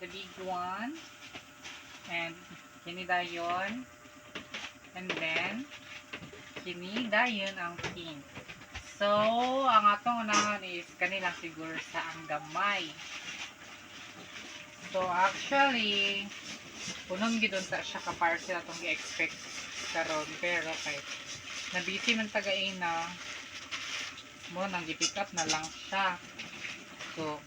the big one. And kini dayon. And then kini dayon ang pink. So, ang atong unahan is kanila siguro sa ang gamay. So, actually, punong gidon ta siya ka parcel atong gi-expect karon pero kay na busy man taga ina mo nang gi-pick up na lang siya. So,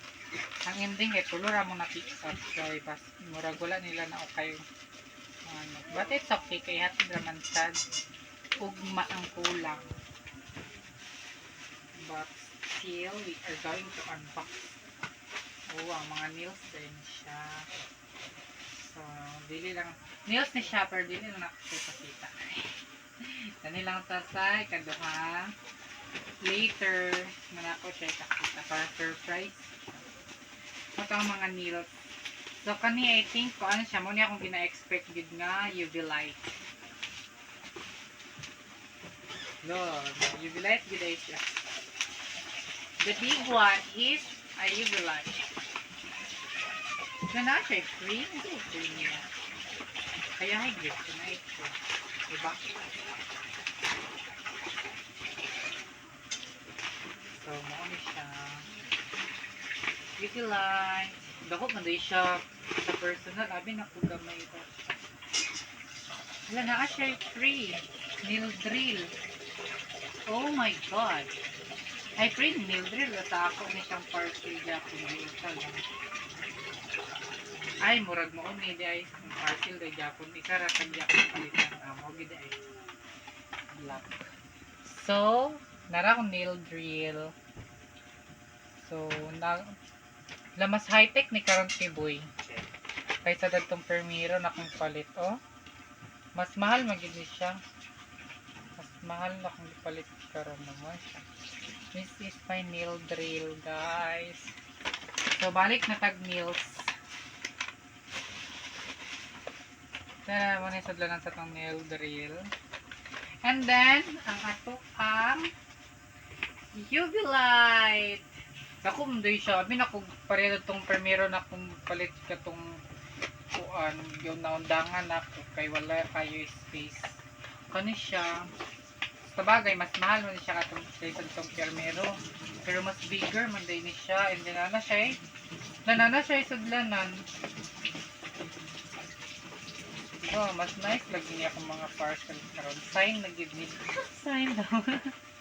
ang ending eh tulo mo na pick up kay bas nila na okay ano. But it's okay kay hatid ra man ugma ang kulang. But still, we are going to unbox. Oh, ang mga nails din siya. So, dili lang. Nails ni siya, pero dili lang nakakita. Dali lang ta sa ikaduha. Later, man ako siya kakita para surprise. Ito ang mga nails. So, kani, I think, kung ano siya, muna akong gina-expect gid nga UV light. Lord, UV light gid ay siya. The big one is a UV light. So, na siya free. Hindi free niya. Kaya ay gift ko na ito. Diba? So, mauni siya. UV light. Dako man din siya sa personal. Abi na ko gamay ito. Wala na siya free. Nail drill. Oh my God. Ay, free nail drill. Sa ako ni siyang parcel dyan kung. Ay, murag mo ni di ay ang parcel di Japon. Isa ra kang Japon palitan. Ah, mo gid ay. Black. So, nara akong nail drill. So, na lamas high-tech ni karon kay boy. Kaysa datong Permiro na kong palit, oh. Mas mahal magid siya. Mas mahal na kung ipalit karon naman siya. This is my nail drill, guys. So, balik na tag nails. Tara, muna yung sadlanan sa itong nail drill. And then, ang ato ang UV light. Hindi siya. Abi na kung pareho itong primero na kung palit ka itong kuan, yung naundangan na kay wala kayo space. Kani siya. Sa bagay, mas mahal man siya katong kaysa itong primero. Pero mas bigger man din siya. And then, ano siya eh. Nanana siya yung sadlanan. Oh, mas nice lagi niya akong mga parcel karon. Sign na gid ni. Sign daw.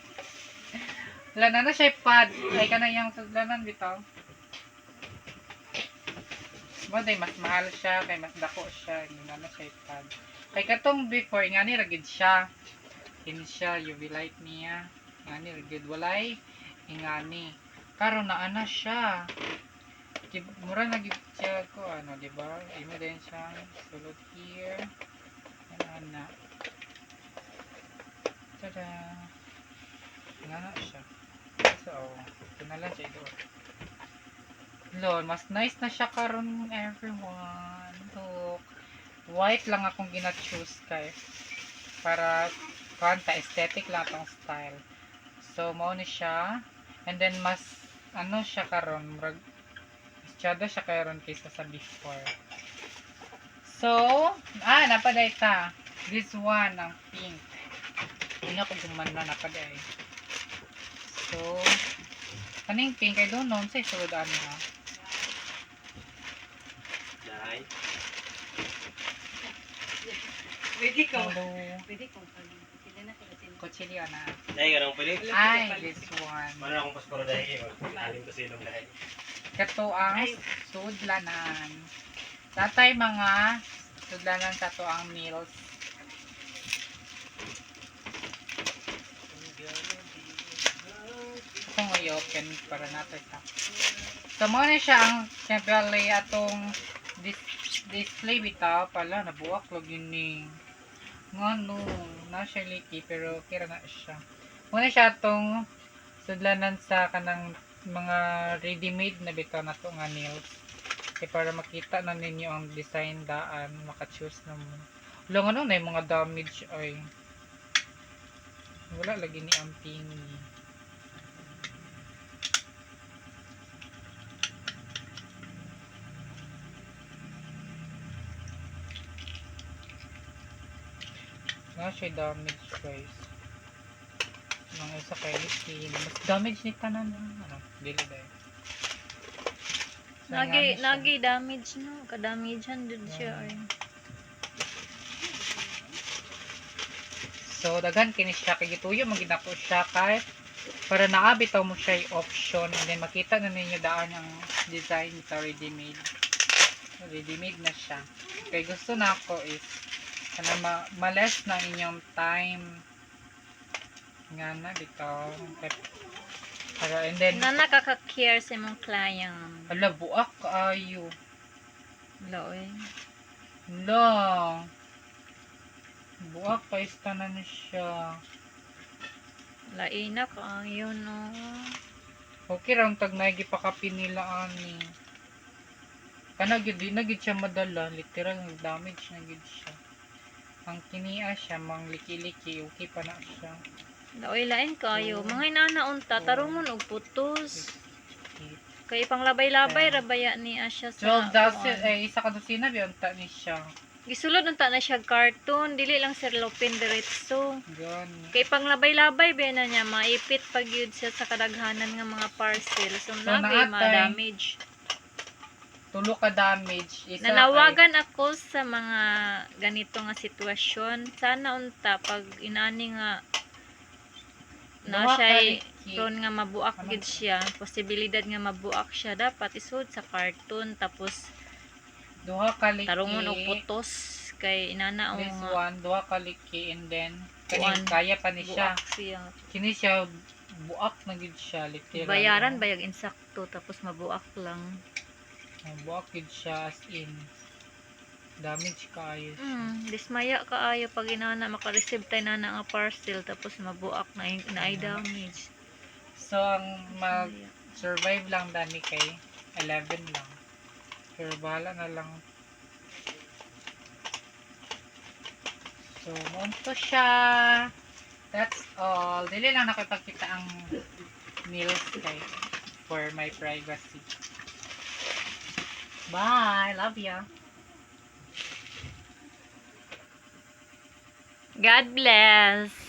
Wala na siya pad. Ay ka na yung suglanan bitaw. Maday mas mahal siya kay mas dako siya. Hindi na siya pad. Kay katong before nga ni ragid siya. Kini siya UV light niya. Nga ni ragid walay ingani. Karon na ana siya. Kib- mura na gid siya ko ano di ba imo din siya sulod here ano na tada nga siya so ito na lang siya ito lol mas nice na siya karon everyone look white lang akong gina-choose kay para kanta aesthetic lang tong style so mao ni siya and then mas ano siya karon murag Masyado siya karon kaysa sa before. So, ah, napaday ta. This one, ang pink. Hindi na ko gumanda napaday. So, kaning pink, I don't know, sa isulod ano ha. Dahil. Pwede ka. Hello. Pwede ka. Sila na sila sila. Kutsilyo na. Dahil ka nang pili. Ay, this one. Mana akong pasporo dahil. Alim ko silong dahil. Kato ang sudlanan. Tatay mga sudlanan sa to ang meals. Kung i-open para natin sa. So, mo na siya ang siyempre atong dis- display bitaw pala nabuwak log yun ni nga no na siya liki pero kira na siya. Muna siya atong sudlanan sa kanang mga ready-made na bitaw na to nga nails. Kaya para makita na ninyo ang design daan maka-choose na mo. Lang ano na yung mga damage ay wala lagi ni ang pingi Na siya damage guys. Mga isa kay skin. Mas damage ni tanan. Ano? Dili dahil. So, Nagi, siya. nagi damage no. Kadamagehan din siya. Yeah. ay. So, daghan kini siya kay gituyo magina ko siya kay para naabitaw mo siya yung option and then makita na ninyo daan ang design sa ready made. Ready made na siya. Kay gusto na ako is kana ma males na inyong time nga na dito. Kay- Para and then Na nakaka-care sa imong client. ala buak kaayo. Laoy. Lang. Buak pa istanan siya. Laina ka yun no. Okay ra tag naigi pa kapin nila ani. Kana gyud di na gyud siya madala, literal damage na gyud siya. Ang kinia siya mang liki-liki, okay pa na siya. Laoy lain kayo. Mga inana unta Oo. tarungon og putos. Kay pang labay-labay Ten. rabaya ni Asya sa 12 dozen, eh, isa ka dosina biyonta ni siya. Gisulod unta na siya cartoon, dili lang sir lopin diretso. Gani. Kay pang labay-labay ba na niya maipit pag yun siya sa kadaghanan nga mga parcel. So, So, naatay. ma-damage. Tulo ka damage. Isa Nanawagan ako sa mga ganito nga sitwasyon. Sana unta pag inani nga na Duha ka siya ron nga mabuak gid siya, posibilidad nga mabuak siya dapat isud sa cartoon tapos Duha ka liki. tarungon og putos kay inana o This one, duha ka liki and then Kuan, kani kaya pa ni siya. siya. Kini siya buak na gid siya literal. Bayaran bayag insakto tapos mabuak lang. Buak gid siya as in damage kayo. siya. Mm, dismaya kaayo pag inana maka-receive tay na nga parcel tapos mabuak na na ay damage. So ang mag survive lang dani kay 11 lang. Pero bahala na lang. So, monto siya. That's all. Dili lang nakipagkita ang meals kay for my privacy. Bye. Love ya. God bless.